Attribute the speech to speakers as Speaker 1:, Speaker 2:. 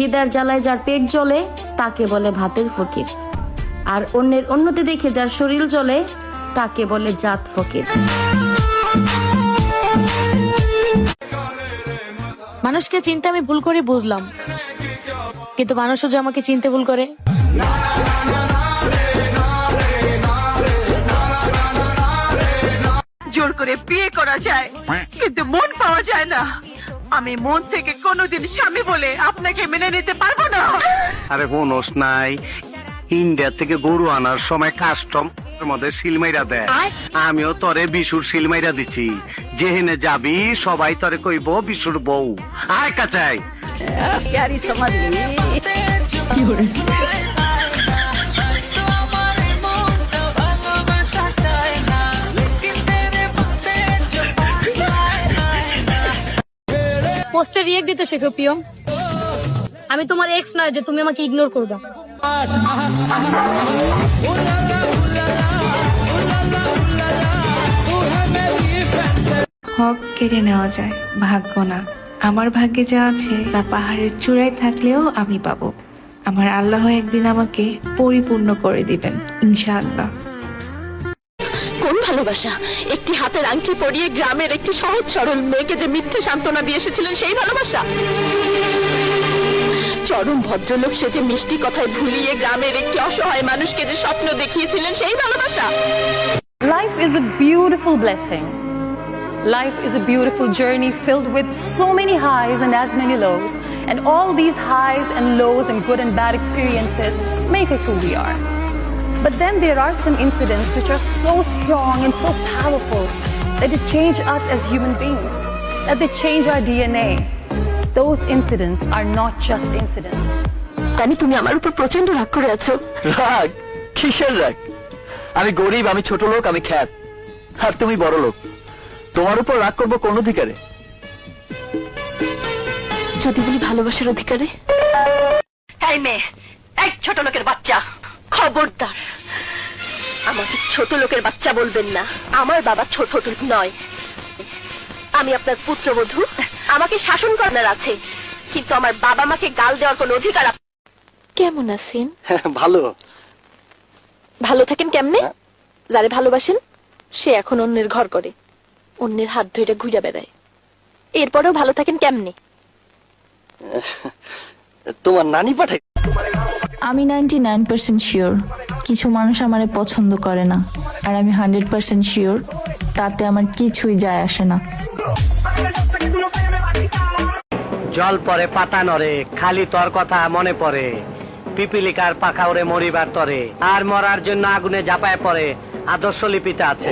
Speaker 1: খিদার জ্বালায় যার পেট জ্বলে, তাকে বলে ভাতের ফকির। আর অন্যের উন্নতি দেখে যার শরীর জ্বলে, তাকে বলে জাত ফকির।
Speaker 2: মানুষকে চিনতে আমি ভুল করে বুঝলাম। কিন্তু মানুষও যে আমাকে চিনতে ভুল করে।
Speaker 3: জোর করে বিয়ে করা যায়, কিন্তু মন পাওয়া যায় না। আমি মন থেকে কোনোদিন স্বামী বলে আপনাকে মেনে নিতে পারব না।
Speaker 4: আরে বোনস নাই। ইন্ডিয়া থেকে গরু আনার সময় কাস্টম মধ্যে সিলমাইরা দেয়। আমিও তরে বিশুর সিলমাইরা দিচ্ছি যেহেনে যাবি সবাই তরে কইব বিশুর বউ। আয় কাচাই।
Speaker 2: পোস্টে রিয়েক্ট দিতে শেখো, প্রিয়ম। আমি তোমার এক্স নয় যে তুমি আমাকে ইগনোর করবে।
Speaker 5: হক কেড়ে নেওয়া যায়, ভাগ্য না। আমার ভাগ্যে যা আছে তা পাহাড়ের চূড়ায় থাকলেও আমি পাবো। আমার আল্লাহ একদিন আমাকে পরিপূর্ণ করে দিবেন, ইনশাআল্লাহ।
Speaker 3: কোন ভালোবাসা একটি হাতের আংটি পরিয়ে গ্রামের একটি সহজ সরল মেয়েকে যে মিথ্যে সান্ত্বনা দিয়ে এসেছিলেন সেই ভালোবাসা চরম ভদ্রলোক সে যে মিষ্টি কথায় ভুলিয়ে গ্রামের একটি অসহায় মানুষকে যে স্বপ্ন দেখিয়েছিলেন সেই ভালোবাসা
Speaker 6: Life is a beautiful blessing. Life is a beautiful journey filled with so many highs and as many lows. And all these highs and lows and good and bad experiences make us who we are. But then there are some incidents which are so strong and so powerful that they change us as human beings, that they change our DNA. Those incidents are not just incidents.
Speaker 3: তানি তুমি আমার উপর প্রচণ্ড রাগ করে আছো
Speaker 7: রাগ কিসের রাগ আমি গরিব আমি ছোট লোক আমি খ্যাত আর তুমি বড় লোক তোমার উপর রাগ করব কোন অধিকারে
Speaker 3: যদি বলি ভালোবাসার অধিকারে এই মেয়ে এক ছোট লোকের বাচ্চা খবরদার আমাকে ছোট লোকের বাচ্চা বলবেন না। আমার বাবা ছোট লোক নয়। আমি আপনার পুত্রবধূ। আমাকে শাসন করার আছে। কিন্তু আমার বাবা মাকে গাল দেওয়ার কোনো অধিকার কেমন আছেন?
Speaker 7: ভালো।
Speaker 3: ভালো থাকেন কেমনে? যারে ভালোবাসেন সে এখন অন্যের ঘর করে। অন্যের হাত ধরে ঘুরে বেড়ায়। এরপরেও ভালো থাকেন কেমনে?
Speaker 7: তোমার নানি পাঠাই
Speaker 8: আমি নাইনটি নাইন পার্সেন্ট শিওর কিছু মানুষ আমারে পছন্দ করে না। আর আমি হান্ড্রেড পার্সেন্ট শিওর তাতে আমার কিছুই যায় আসে না।
Speaker 4: জল পরে পাতা নরে খালি তোর কথা মনে পড়ে। পিপিলিকার পাখা ওরে মরিবার তরে আর মরার জন্য আগুনে ঝাঁপায় পড়ে। আদর্শ লিপিতে আছে।